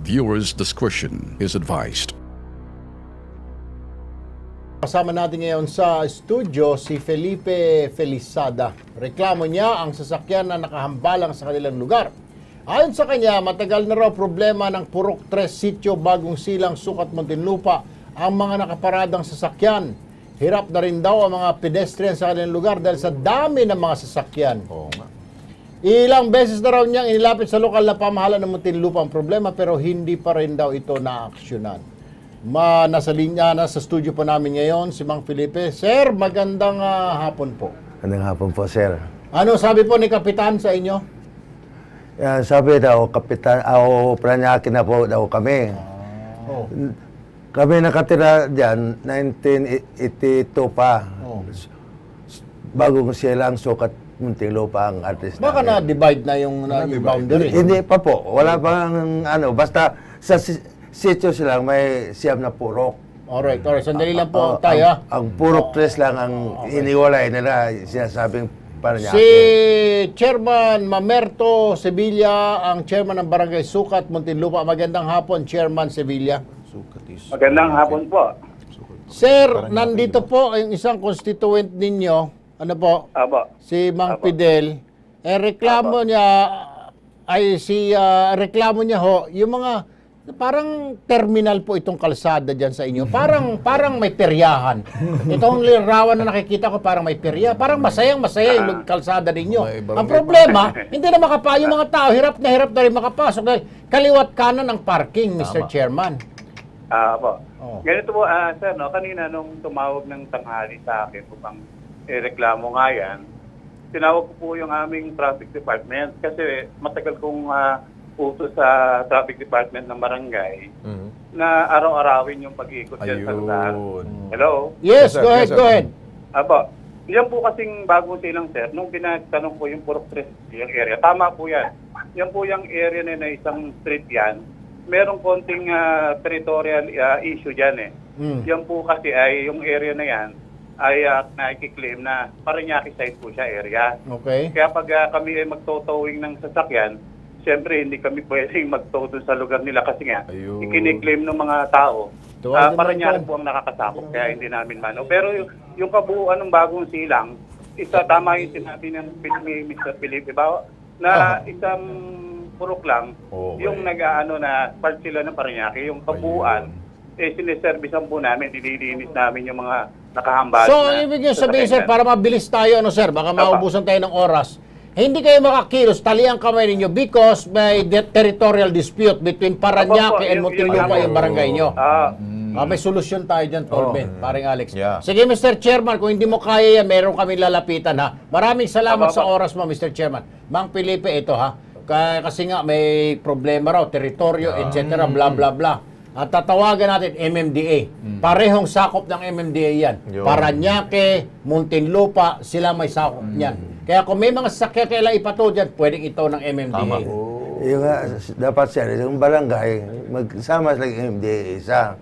Viewers' discretion is advised. Kasama natin ngayon sa studio si Felipe Felizada. Reklamo niya ang sasakyan na nakahambalang sa kanilang lugar. Ayon sa kanya, matagal na raw problema ng Purok 3 Sitio Bagong Silang Sukat Muntinlupa ang mga nakaparadang sasakyan. Hirap na rin daw ang mga pedestrian sa kanilang lugar dahil sa dami ng mga sasakyan. Oo nga. Ilang beses na raw niyang inilapit sa lokal na pamahalaan ng Muntinlupa ang problema pero hindi pa rin daw ito naaksyonan. Ma, nasa linya na sa studio po namin ngayon si Mang Felipe. Sir, magandang ah, hapon po. Anong hapon po, sir? Ano sabi po ni Kapitan sa inyo? Yan, sabi daw, kapitan, ako, Pranyaki na po daw kami. Oh. Kami nakatira dyan, 1982 pa. Oh. Bagong silang sukat Muntinlupa ang artist Baka namin. na-divide na yung, na, yung boundary. Hindi pa po. Wala pang ano. Basta sa si- sitio silang may siyam na purok. Alright, alright. Sandali lang po Oh, tayo. ah. ang, ang purok tres lang ang iniwalay nila. Sinasabing Paranaque. Si Chairman Mamerto Sevilla, ang chairman ng Barangay Sukat, Muntinlupa. Magandang hapon, Chairman Sevilla. Sukatis. Magandang hapon po. Sir, nandito po ang isang constituent ninyo. Ano po? Abo. Si Mang Apo. Fidel. Eh, reklamo niya, ay si, ah, reklamo niya ho, yung mga, parang terminal po itong kalsada dyan sa inyo. Parang, parang may peryahan. Itong lirawan na nakikita ko, parang may perya. Parang masayang masaya yung kalsada ninyo. Ang problema, hindi na makapa, yung mga tao, hirap na hirap na rin makapasok. Dahil kaliwat kanan ang parking, Mr. Chairman. Ah, po. Oh. Ganito po, ah, sir, no, kanina nung tumawag ng tanghali sa akin upang ireklamo nga yan, tinawag ko po yung aming traffic department kasi matagal kong ah, utos sa traffic department ng barangay Mhm. na araw-arawin yung pag-ikot dyan sa lugar. Ayun. Hello? Yes, Yes, sir. go ahead, Yes, sir. go ahead. Apo, yan po kasing bagong silang sir, nung tinatanong ko yung Purok 3 yung area, tama po yan. Yan po yung area na, na isang street yan. Merong konting ah, territorial ah, issue dyan eh. Mm. Yan po kasi ay yung area na yan ay uh, nakikiklaim na Paranaque side po siya area. Okay. Kaya pag ah, kami ay magtotowing ng sasakyan, siyempre hindi kami pwedeng magtow sa lugar nila kasi nga Ayun. ikiniklaim ng mga tao. Tuwa Uh, naman Paranaque po. ang nakakasakop kaya hindi namin mano. Pero yung, yung kabuuan ng bagong silang, isa tama yung sinabi ng Mr. Felipe Bawa na isang purok lang Okay. yung nag-aano na part sila ng Paranaque, yung kabuuan eh siniservisan po namin, nililinis namin yung mga nakahambal. So, na ibig nyo sabihin, sir, para mabilis tayo, ano, sir, baka maubusan tayo ng oras. Hindi kayo makakilos, taliang kamay ninyo because may territorial dispute between Paranaque Opo, and yun- yung barangay nyo. Ah, Ah, may solusyon tayo dyan, Tolben, paring Alex. Yeah. Sige, Mr. Chairman, kung hindi mo kaya yan, meron kami lalapitan, ha? Maraming salamat Aba, sa oras mo, Mr. Chairman. Mang Felipe, ito, ha? Ka- kasi nga, may problema raw, teritoryo, etc., bla, bla, bla. At tatawagan natin MMDA. Parehong sakop ng MMDA yan. Yun. Paranaque, Muntinlupa, sila may sakop niyan. Kaya kung may mga sakya kailang ipato dyan, pwedeng ito ng MMDA. Yung nga, dapat sir, yung barangay, magsama sila yung MDA isa.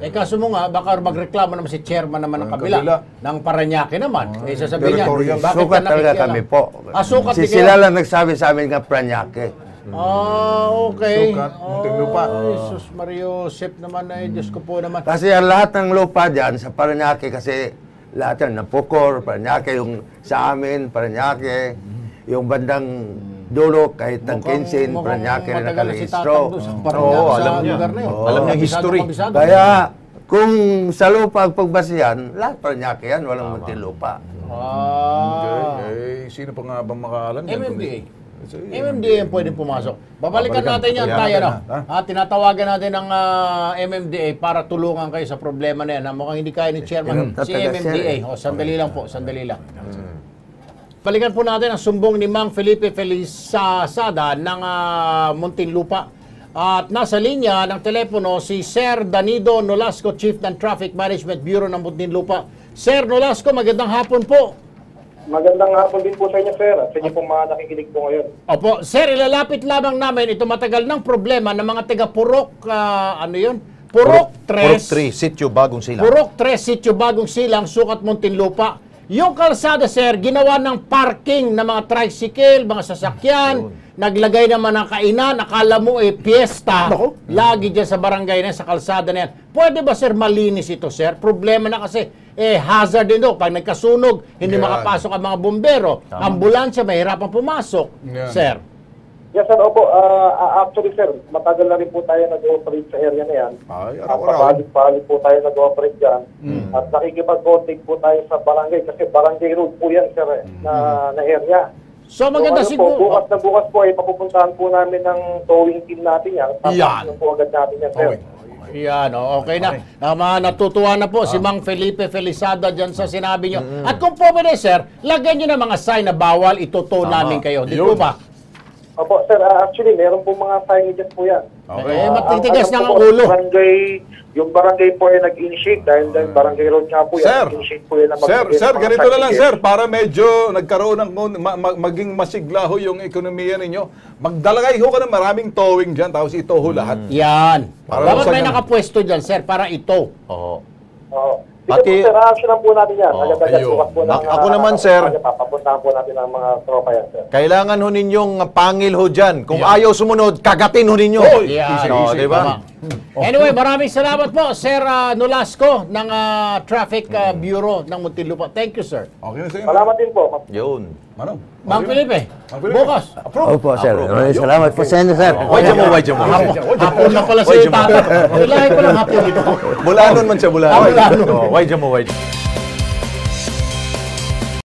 Eh kaso mo nga, baka magreklamo naman si chairman naman ng Ang kabila, kabila. ng Paranaque naman. eh sasabihin niya, bakit Sukat ka talaga kami po. Ah, sukat si sila lang nagsabi sa amin nga Pranyake. Ah, okay. Sukat, Muntinlupa. Ay, sus Mario Sep naman ay Diyos ko po naman. Kasi ang lahat ng lupa dyan sa Paranaque kasi lahat yan, Napukor, Paranaque, yung sa amin, Paranaque, yung bandang dulo, kahit ng Kinsin, Paranaque na Paranaque, Oo, alam niya. Oo. Alam niya history. kabisado. Kaya kung sa lupa ang pagbasihan, lahat Paranaque yan, walang Muntinlupa. Ah. Eh, sino pa nga bang makaalam yan? MMDA. Sige. MMDA ang pwedeng pumasok. Babalikan natin yan tayo, na, ha? Ha, tinatawagan natin ng ah, MMDA para tulungan kayo sa problema na yan. Ha? Mukhang hindi kaya ni chairman. Si MMDA. eh. O, sandali lang po, sandali lang. Balikan po natin ang sumbong ni Mang Felipe Felizada ng ah, Muntinlupa. At nasa linya ng telepono si Sir Danido Nolasco, Chief ng Traffic Management Bureau ng Muntinlupa. Sir Nolasco, magandang hapon po. Magandang hapon din po sa inyo, sir. At sa inyo pong mga nakikinig po ngayon. Opo, sir, ilalapit lamang namin ito matagal ng problema ng mga taga Purok, ah, ano yun? Purok 3. Purok 3, sityo bagong sila. Purok 3, Sitio Bagong Silang, Sukat Muntinlupa. Yung kalsada, sir, ginawa ng parking ng mga tricycle, mga sasakyan, naglagay naman ng kainan, akala mo eh, piyesta. Lagi dyan sa barangay na yan, sa kalsada na yan. Pwede ba, sir, malinis ito, sir? Problema na kasi, eh, hazard din doon. Pag nagkasunog, hindi Yan. makapasok ang mga bumbero. Ambulansya, mahirapan pumasok, Yan. sir. Yes, sir. Opo. ah, ah, actually, sir, matagal na rin po tayo nag-operate sa area na yan. Ay, At araw-araw. papalit-palit po tayo nag-operate dyan. At nakikipag-contact po tayo sa barangay kasi barangay road po yan, sir, eh, na, na area. So, maganda ano siguro. Po, bukas na bukas po ay papupuntahan po namin ng towing team natin yan. Yan. Tapos po agad natin yan, sir. Towing. Yan, oh, okay na. Tama, natutuwa na po si Mang Felipe Felizada dyan sa sinabi nyo. At kung po pwede, sir, lagyan nyo ng mga sign na bawal, ituto namin kayo. Di po ba? Opo, sir. ah, actually, meron po mga signages po yan. Okay. Eh, Ah, matitigas ang- na ang ulo. Barangay, yung barangay po ay nag-initiate dahil, dahil barangay road nga po yan. Sir, po yan na sir, sir, ganito na lang, sir, para medyo nagkaroon ng ma- ma- maging masiglaho yung ekonomiya ninyo. Magdalagay ho ka ng maraming towing dyan, tapos ito ho lahat. Yan. Para Dapat may nakapwesto dyan, sir, para ito. Oo. Oo. Pati- po, sir, action po natin yan. Oo, Agad-agad bukas po ng, Ak- ako ah, naman, sir. agad Papapuntahan po natin ang mga tropa yan, sir. Kailangan ho ninyong pangil ho dyan. Kung Yeah. ayaw sumunod, kagatin ho ninyo. Oh, Yan. easy, No, easy. diba? Tama. Anyway, maraming salamat po, Sir ah, Nolasco ng ah, Traffic ah, Bureau ng Muntinlupa. Thank you, sir. Okay na sa'yo. Salamat din po. Yun. Manong. Mang. Felipe, Mang Felipe. bukas. Approve. Opo, sir. Maraming salamat po sa inyo, sir. Why dyan mo, why dyan mo? Hapon na pala si Wait, Jumbo. Tata. Ilahi ko lang hapon ito. Bulanon man siya, bulanon. Bulanon. Oh, why dyan mo, why dyan.